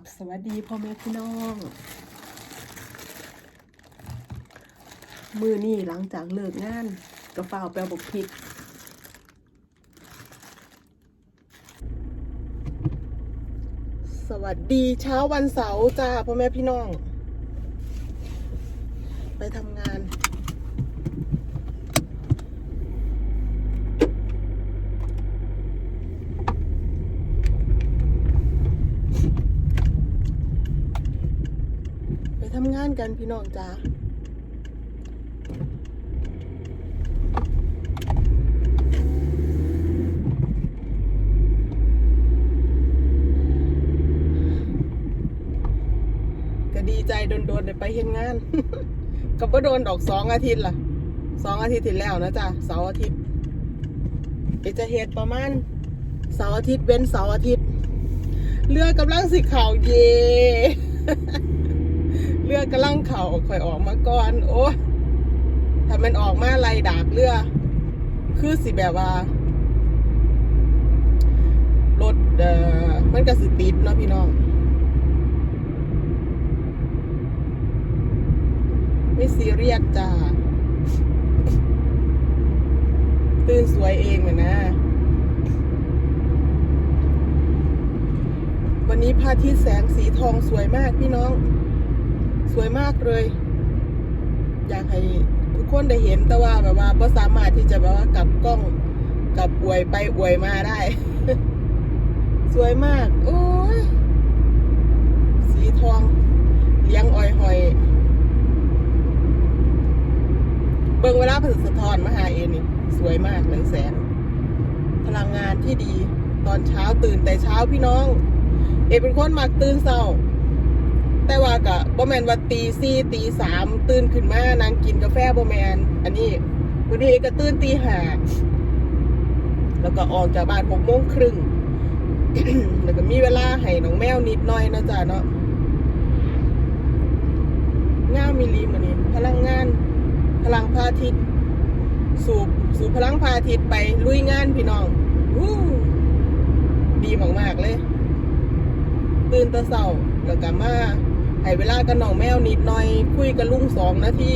บสวัสดีพ่อแม่พี่น้อง มือนี่หลังจากเลิกงานก็ฝ้าแปลบกพริกสวัสดีเช้าวันเสาร์จ้าพ่อแม่พี่น้อง ไปทำงาน ทำงานกันพี่น้องจ้าก็ดีใจโดนๆได้ไปเห็นงาน ก็บ่โดนดอกสองอาทิตย์ล่ะสองอาทิตย์ที่แล้วนะจ๊ะเสาร์อาทิตย์ก็จะเฮ็ดประมาณเสาร์อาทิตย์เป็นเสาร์อาทิตย์ เรือกำลังสิเข่าวเย่ เรือกำลังเข่าข่อยออกมาก่อน โอ้ถ้ามันออกมาไล่ดากเรือ คือสิแบบว่ารถเอ่อมันก็สิติดเนาะพี่น้องไม่ซีเรียสจ้าตื่นสวยเองเหมือนนะวันนี้พระอาทิตย์แสงสีทองสวยมากพี่น้อง วยมากเลย อยากให้ทุกคนได้เห็นแต่ว่าแบบว่าไ่สามารถที่จะแบบว่ากลับกล้องกลับอวยไปอวยมาได้ สวยมาก โอ้ยสีทองเลี้ยงอ้อยหอยเบิ่งเวลาผลิตสะท้อนมหาเอนี่สวยมากเลยแสงพลังงานที่ดี ตอนเช้าตื่นแต่เช้าพี่น้อง เอเป็นคนมักตื่นเช้า แต่ว่ากะบ่แมนว่าตีสี่ตีสามตื่นขึ้นมานางกินกาแฟบ่แมนอันนี้วันนี้เอก็ตื่นตีห้าแล้วก็ออกจากบ้านหกโมงครึ่งแล้วก็มีเวลาให้น้องแมวนิดหน่อยนะจ๊ะเนาะง่ามมีลีมันนี้ พลังงาน พลังพระอาทิตย์ สูบสูบพลังพระอาทิตย์ไปลุยงานพี่น้องวู้ดีมากๆเลย ตื่นตะเสาแล้วก็มา ให้เวลากับน้องแมวนิดหน่อย คุยกับลุงสองนาที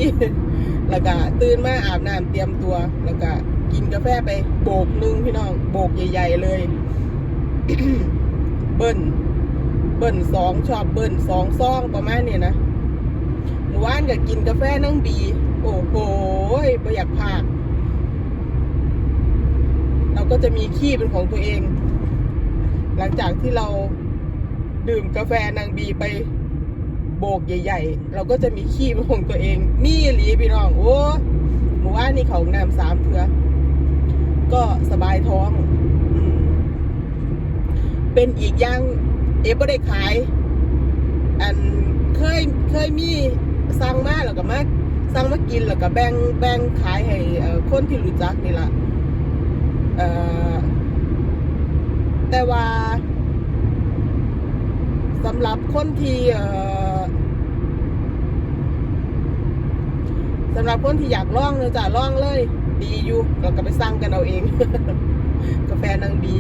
แล้วก็ตื่นมาอาบน้ำเตรียมตัว แล้วก็กินกาแฟไปโบกหนึงพี่น้องโบกใหญ่ๆเลย เบิ้ลเบิ้ลสองชอบเบิ้ลสองซองประมาณนี้นะเมื่อวานก็กินกาแฟนั่งบี โอ้โหไม่อยากพากเราก็จะมีขี้เป็นของตัวเอง หลังจากที่เราดื่มกาแฟนางบีไป โบกใหญ่ ๆ เราก็จะมีขี้เป็นของตัวเอง มีหลีพี่น้อง โอ้หมู่ว่านนี่เขาน้ำสามเถือก็สบายท้อง เป็นอีกอย่าง เอฟก็ได้ขาย อันเคยเคยมีสั่งมาแล้วก็มาสั่งมากินแล้วก็แบ่งแบ่งขายให้คนที่รู้จักนี่ละแต่ว่าสำหรับคนที่เอ่อ สำหรับคนที่อยากล่องเลยจ้ะล่องเลย ดีอยู่เราก็ไปสั่งกันเอาเอง กาแฟนางบี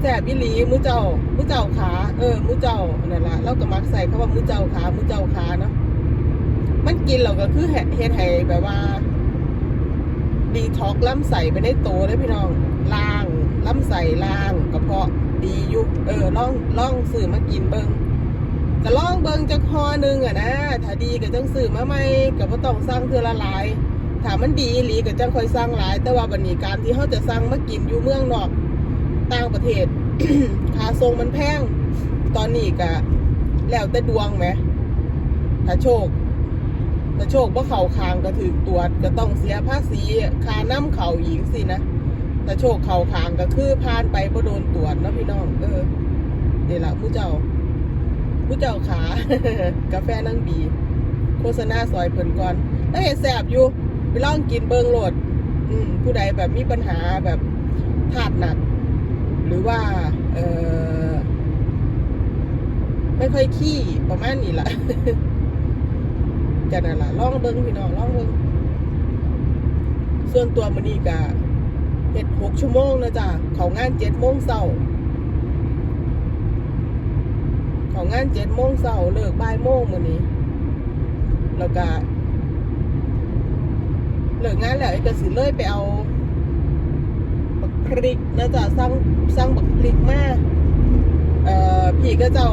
แซ่บบิลีมูเจ้ามูเจ้าขาเออมูเจ้านั่นแหละเราก็มักใส่คำว่ามูเจ้าขามูเจ้าขาเนาะมันกินเราก็คือเฮ็ดให้แบบว่า ดีท็อกล้ำใส่ไปในโตเลยพี่น้องล้างล้ำใส่ล้างกระเพาะดีอยู่เออล่องล่องสื่อมากินเบิ้ง ก็ลองเบิงจากคอหนึ่งอะนะ ถ้าดีก็จังสื่อมาใหม่ก็บ่ต้องสร้างเทือละหลายถ้ามันดีหลีก็จังค่อยสร้างหลาย แต่ว่าบัดนี้การที่เขาจะสร้างมากินอยู่เมืองนอกต่างประเทศค่าทรงมันแพง ตอนนี้ก็แล้วแต่ดวงไหมถ้าโชคถ้าโชคว่าเข่าคางก็ถือตรวจก็ต้องเสียภาษีคาน้ำเข่าอีกสินะแต่โชคเข่าคางก็คือผ่านไปบ่โดนตรวจนะพี่น้องเออนี่แหละผู้เจ้า ผู้เจ้าขากาแฟนั่งบี โฆษณาซอยเพิ่นก่อนแล้วเห็นแสบอยู่ ไปลองกินเบิงโหลดอืผู้ใดแบบมีปัญหาแบบธาตุหนัก หรือว่า เออไม่ค่อยขี้ประมาณนี้ละกันนั่นล่ะลองเบิงพี่น้องลองเบิงส่วนตัวมันนี่กะเฮ็ดหกชั่วโมงนะจ๊ะเขางานเจ็ดโมงเช้า ของงานเจ็ดโมงเช้าเลิกบ่ายโมงมื้อนี้ แล้วก็เลิกงานแล้วไอ้ก็สิเลยไปเอาบักพริกนะจ๊ะสั่งสั่งบักพริกมาเอ่อพี่ก็จ้า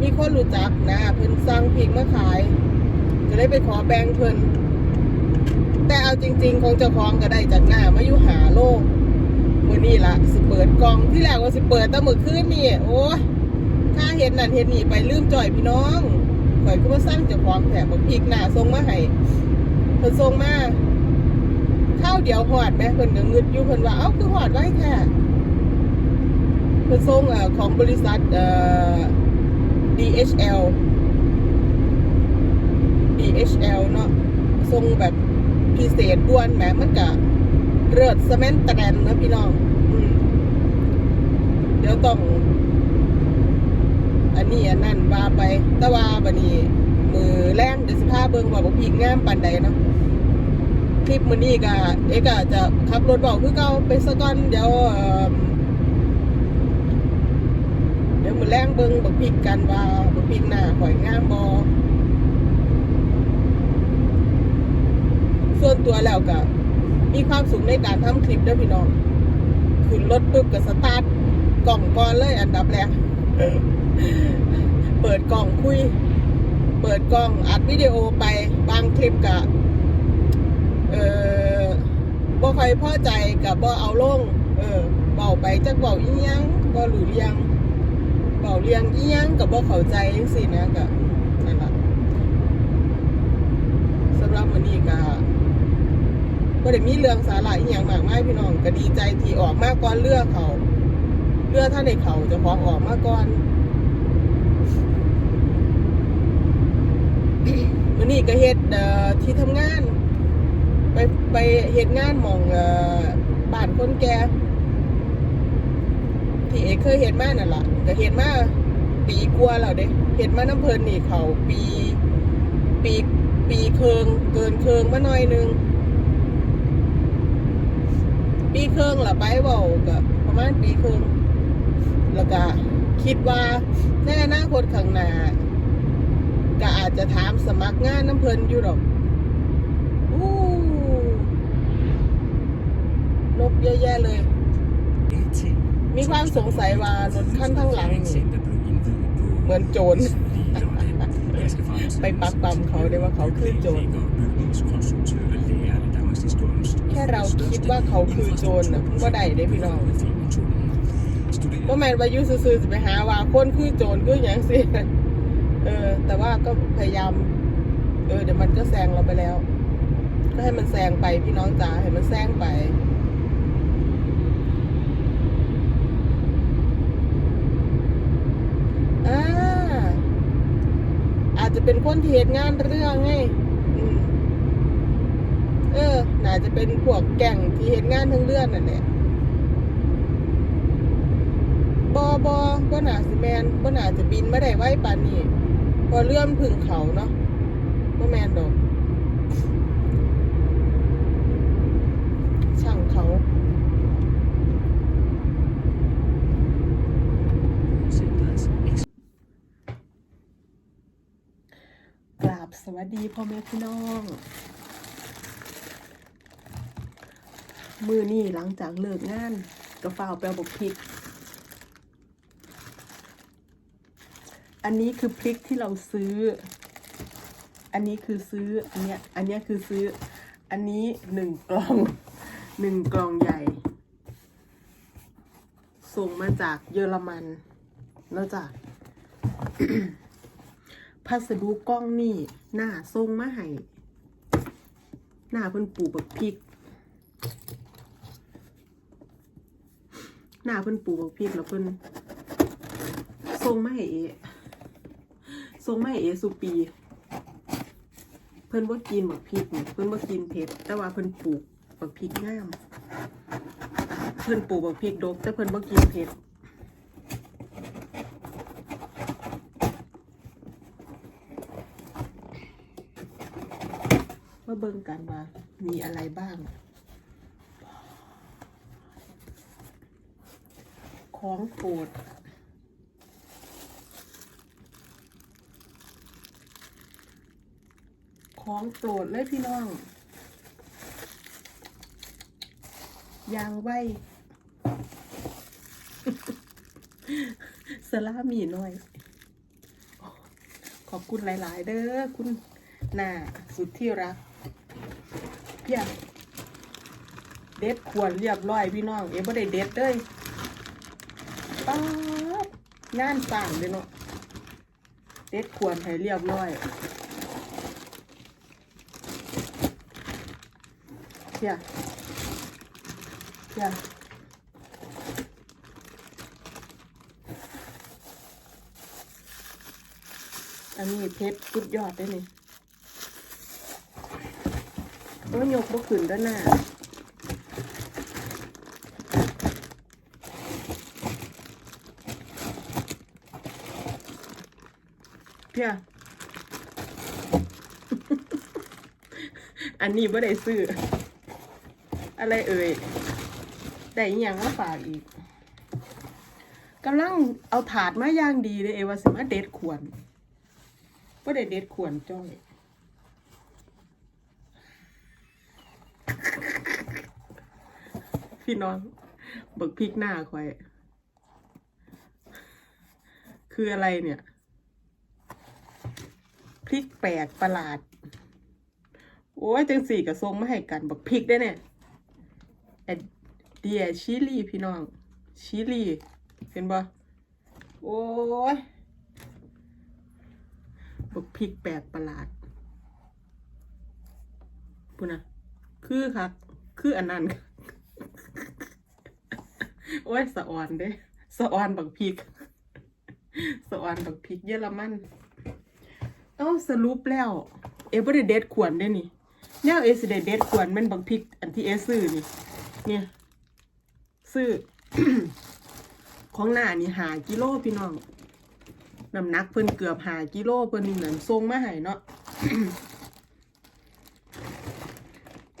มีคนรู้จักนะ เพิ่นสั่งพริกมาขายก็เลยไปขอแบ่งเพิ่นแต่เอาจริง ๆ ของเจ้าของก็ได้จากหน้ามาอยู่หาโลก มือนี้ล่ะสิเปิดกล่องที่แรกว่าสิเปิดแต่มื้อคืนนี่โอ้ถ้าเห็นนั่นเห็นนี่ไปลืมจ่อยพี่น้องข่อยก็มาสั่งเจ้าของแถมบักพริกหน้าส่งมาให้เพิ่นส่งมาข้าวเดียวหอดแม่เพิ่นก็งึดอยู่เพิ่นว่าเอ้าคือหอดไว้แท้เพิ่นส่งอ่อของบริษัทเอ่อ DHL DHL เนาะส่งแบบพิเศษด่วนแหมมันกะ เลิศสแมนแตนนะพี่น้องอเดี๋ยวต้อง อันนี้อันนั้นว่าไป แต่ว่าบันนี้ มือแรงเดี๋ยวสิพาเบิ่งว่าบ่พีกงามปานใดเนาะคลิปมื้อนี้ก็เอกก็จะขับรถบอกคือเก่าไปซะก่อนเดี๋ยวเดี๋ยวมือแรงเบิ้งบักพริกกันว่าบักพริกหน้าหอยงามบอส่วนตัวแล้วก็ มีความสุขในการทำคลิปด้วยพี่น้องขึ้นรถปุ๊บก็สตาร์ทกล่องก่อนเลยอันดับแรกเปิดกล่องคุย เปิดกล้องอัดวิดีโอไปบางคลิปกะเออบ่ใครพอใจกับบ่เอาลง เออเบาไปจักเบาอียังบ่หรือเรียงเบาเรียงอียังกับบ่เข้าใจจังซี่นะก็นั่นล่ะสำหรับวันนี้ก็ บ่ได้มีเรื่องสาระอีหยังมากมายพี่น้องก็ดีใจที่ออกมาก่อนเรือกเขาเรือกท่านในเขาจะของออกมาก่อนวันนี้ก็เฮ็ดที่ทำงาน ไปไปเฮ็ดงานมองบ้านคนแก่ที่เอกเคยเฮ็ดมานั่นล่ะก็เฮ็ดมาปีกว่าแล้วเด้เฮ็ดมาน้ำเพลินนี่เขาปี ปีปีเคืองเกินเคืองมาหน่อยนึง ปีเคืองละไปเบาก็ประมาณปีเคืองแล้วก็คิดว่าในอนาคตข้างหน้าก็อาจจะถามสมัครงานน้ำเพลินอยู่หรอกอู้นกเยอะแยะเลย มีความสงสัยว่ารถขั้นข้างหลังเหมือนโจร ไปปักปั๊มเขาได้ว่าเขาคือโจร ค่เราคิดว่าเขาคือโจรนะก็ได้ได้พี่น้องก็แมนวายุซื่อๆจะไปหาว่าคนคือโจรคืออย่างสิเออ แต่ว่าก็พยายาม เออเดี๋ยวมันก็แซงเราไปแล้ว ก็ให้มันแซงไปพี่น้องจ๋าให้มันแซงไปอ่าอาจจะเป็นคนที่เหตุงานเรื่องไง เออน่าจะเป็นพวกแก่งที่เหตุงานทั้งเรื่องนั่นแหละบอบอก็น่าสิแมนก็น่าจะบินไม่ได้ไว้ปานนี้เพอเลื่อมพึ่งเขาเนาะก็แมนดอกช่างเขากราบสวัสดีพ่อแม่พี่น้อง มือนี่หลังจากเลิกงานก็ฝ้าแปลบกพริก อันนี้คือพริกที่เราซื้อ อันนี้คือซื้อ อันเนี้ย อันเนี้ยคือซื้อ อันนี้หนึ่งกล่องหนึ่งกล่องใหญ่ ส่งมาจากเยอรมันแล้วจากพัสดุกล้องนี่หน้าทรงมาให้หน้าเพิ่นปลูกบักพริก หน้าเพิ่นปลูกบักพริกแล้วเพิ่นทรงมาให้เอทรงมาให้เอสุปี เพิ่นว่ากินบักพริกนี่เพิ่นว่ากินเผ็ดแต่ว่าเพิ่นปลูกบักพริกงาม เพิ่นปลูกบักพริกดก แต่เพิ่นว่ากินเผ็ดมาเบิ่งกันว่ามีอะไรบ้าง ของโปรดของโปรดเลยพี่น้อง ยางไว้สลามีหน่อย ขอบคุณหลาย ๆ เด้อคุณนาสุดที่รักเพียเด็ดขวรเรียบร้อยพี่น้อง เอ๋บ่ได้เด็ดเลย ดงานสั่งเลยเนาะเด็ดควรให้เรียบร้อยเพียเพียอันนี้เพชรสุดยอดได้นี่โอ้ยยกบ่ขึ้นด้านหน้า เพียอันนี้ไม่ได้ซื้อ อะไรเอ่ยแต่อีกอย่างมาฝากอีกกำลังเอาถาดมาย่างดีเลยเอว่าสิมาเด็ดขวนก็ได้เด็ดขวนจ้อยพี่น้องเบิกพริกหน้าคอย คืออะไรเนี่ย พริกแปลกประหลาด โอ้ยจังสี่กระทรงมาให้กันบักพริกได้เนี่ยแอดเดียชิลีพี่น้อง ชิลีเห็นบ่โอ้ยบักพริกแปลกประหลาดพูนะคือครับคืออันนั้นโอ้ยสะออนเด้สะออนบักพริกสะออนบักพริกเยอรมัน เอ้าสรุปแล้วเอบ่ได้เดดขวนได้นี่แนวเอสิได้เดดขวนมันบักพริกอันที่เอซื้อนี่ เนี่ย ซื้อ ของหน้านี่หากิโลพี่น้องน้ำหนักเพิ่นเกือบหากิโลเพิ่นนี่นั่นทรงมาให้เนาะ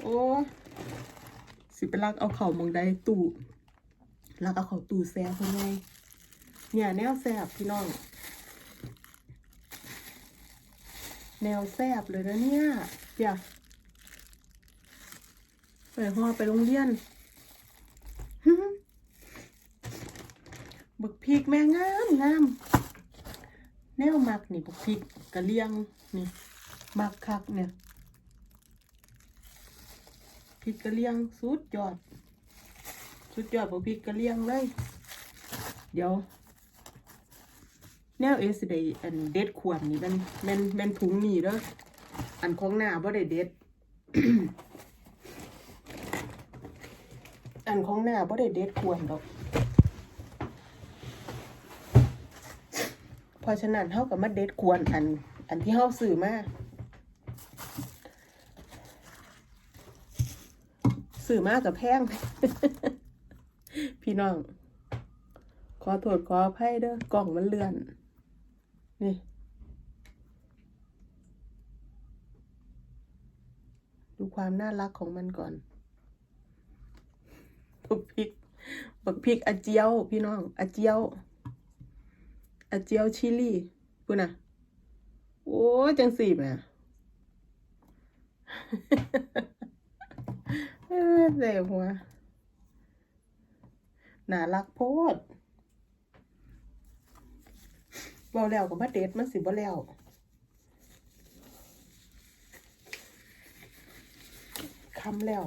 โอ้สิไปลักเอาเข่ามองได้ตู้ลักเอาเข่าตู้แซ่บเพิ่นไงเนี่ยแนวแซ่บพี่น้อง แนวแซบเลยนะเนี่ยเดี๋ยวไปห่อไปโรงเรียนบักพริกแม่งามงามแนวมักนี่บักพริกกะเลียงนี่มักคักเนี่ยพริกกะเลียงสุดยอด สุดยอดบักพริกกะเลียงเลย เดี๋ยว แนวเอสได้อันเด็ดขวดนี่มันแม่นแม่นถุงนี่เด้ออันของหน้าบ่ได้เด็ด อันของหน้าบ่ได้เด็ดขวดดอก เพราะฉะนั้นเฮาก็มาเด็ดขวดอัน อันที่เฮาซื้อมาซื้อมากับแพง พี่น้อง ขอโทษขออภัยเด้อกล่องมันเลื่อน นี่ ดูความน่ารักของมันก่อนบักพริกบักพริกอาเจียว พี่น้องอาเจียวอาเจียวชิลี่พูดนะโอ้ยจังสี่แม่เอ้ยเจ็บหัวน่ารักโพด เบาแล้วกับมาเด็ดมันสิบ่แล้วคำแล้ว